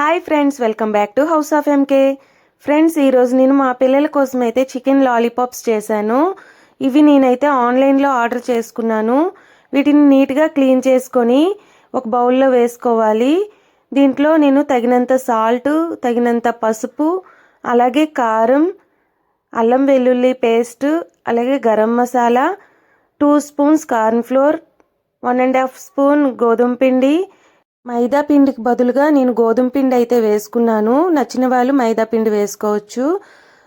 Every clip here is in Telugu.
Hi friends welcome back to house of MK friends ఈరోజు నేను మా పిల్లల కోసం అయితే చికెన్ లాలీపాప్స్ చేశాను. ఇవి నేనైతే ఆన్లైన్లో ఆర్డర్ చేసుకున్నాను. వీటిని నీట్గా క్లీన్ చేసుకొని ఒక బౌల్లో వేసుకోవాలి. దీంట్లో నేను తగినంత సాల్ట్ తగినంత పసుపు అలాగే కారం అల్లం వెల్లుల్లి పేస్ట్ అలాగే garam masala two spoons corn flour one and half spoon గోధుమ పిండి మైదా పిండికి బదులుగా నేను గోధుమ పిండి అయితే వేసుకున్నాను. నచ్చిన వాళ్ళు మైదా పిండి వేసుకోవచ్చు.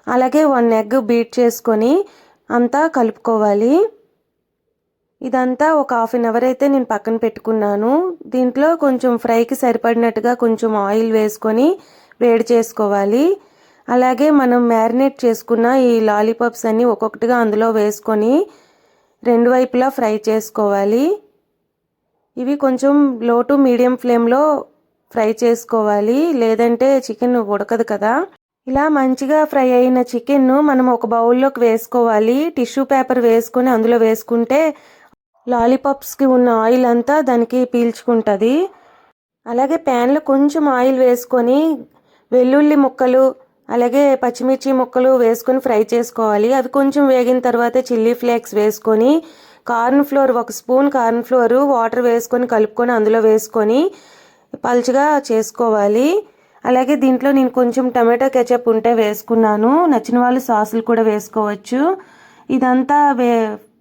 అలాగే వన్ ఎగ్ బీట్ చేసుకొని అంతా కలుపుకోవాలి. ఇదంతా ఒక హాఫ్ అన్ అవర్ అయితే నేను పక్కన పెట్టుకున్నాను. దీంట్లో కొంచెం ఫ్రైకి సరిపడినట్టుగా కొంచెం ఆయిల్ వేసుకొని వేడి చేసుకోవాలి. అలాగే మనం మ్యారినేట్ చేసుకున్న ఈ లాలీపాప్స్ అన్నీ ఒక్కొక్కటిగా అందులో వేసుకొని రెండు వైపులా ఫ్రై చేసుకోవాలి. ఇవి కొంచెం లో టు మీడియం ఫ్లేమ్లో ఫ్రై చేసుకోవాలి. లేదంటే చికెన్ ఉడకదు కదా. ఇలా మంచిగా ఫ్రై అయిన చికెన్ను మనం ఒక బౌల్లోకి వేసుకోవాలి. టిష్యూ పేపర్ వేసుకొని అందులో వేసుకుంటే లాలీపాప్స్కి ఉన్న ఆయిల్ అంతా దానికి పీల్చుకుంటుంది. అలాగే ప్యాన్లో కొంచెం ఆయిల్ వేసుకొని వెల్లుల్లి ముక్కలు అలాగే పచ్చిమిర్చి ముక్కలు వేసుకొని ఫ్రై చేసుకోవాలి. అవి కొంచెం వేగిన తర్వాత చిల్లీ ఫ్లేక్స్ వేసుకొని కార్న్ ఫ్లోర్ ఒక స్పూన్ కార్న్ ఫ్లోర్ వాటర్ వేసుకొని కలుపుకొని అందులో వేసుకొని పలుచగా చేసుకోవాలి. అలాగే దీంట్లో నేను కొంచెం టమాటో కెచప్ ఉంటే వేసుకున్నాను. నచ్చిన వాళ్ళు సాసులు కూడా వేసుకోవచ్చు. ఇదంతా వే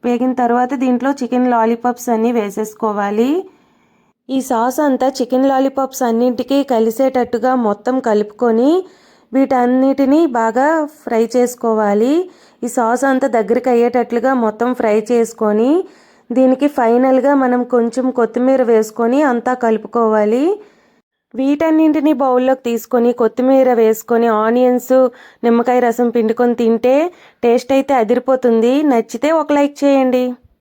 వేగిన తర్వాత దీంట్లో చికెన్ లాలీపాప్స్ అన్నీ వేసేసుకోవాలి. ఈ సాస్ అంతా చికెన్ లాలీపాప్స్ అన్నింటికి కలిసేటట్టుగా మొత్తం కలుపుకొని వీటన్నిటిని బాగా ఫ్రై చేసుకోవాలి. ఈ సాస్ అంతా దగ్గరికి అయ్యేటట్లుగా మొత్తం ఫ్రై చేసుకొని దీనికి ఫైనల్గా మనం కొంచెం కొత్తిమీర వేసుకొని అంతా కలుపుకోవాలి. వీటన్నింటిని బౌల్లోకి తీసుకొని కొత్తిమీర వేసుకొని ఆనియన్స్ నిమ్మకాయ రసం పిండుకొని తింటే టేస్ట్ అయితే అదిరిపోతుంది. నచ్చితే ఒక లైక్ చేయండి.